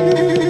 บอ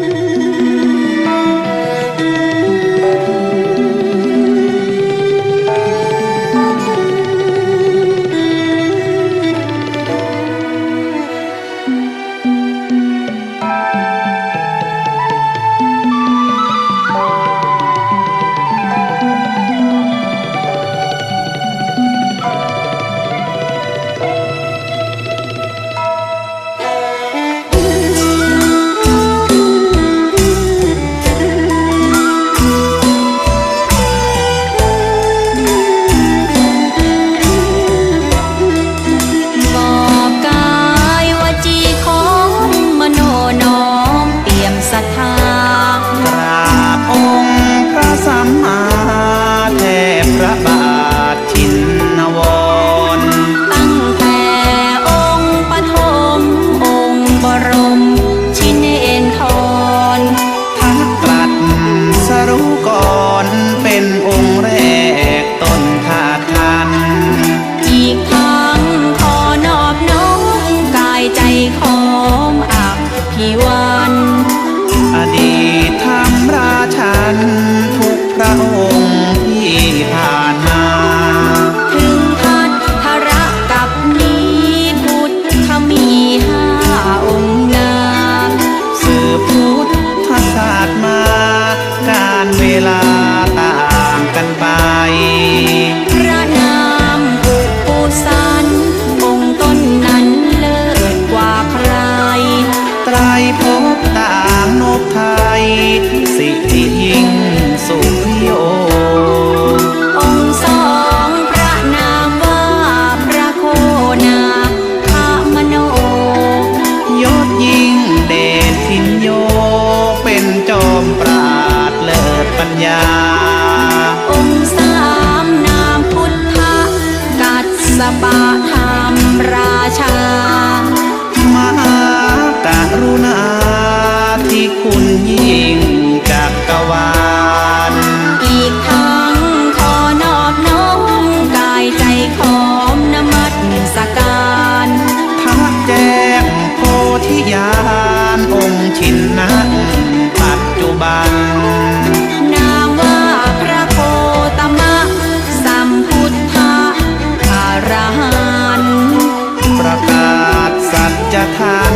จธ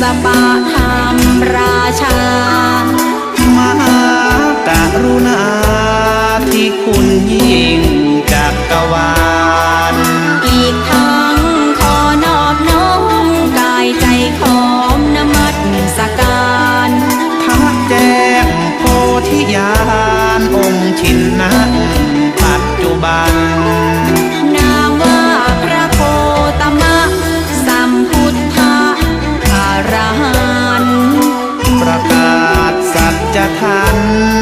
สปะธรรมราชา มหากรุณาที่คุณยิ่งจักรวา ทัน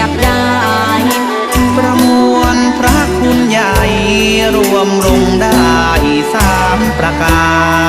ยบได้ประมวลพระคุณใหญ่รวมลงได้สามประการ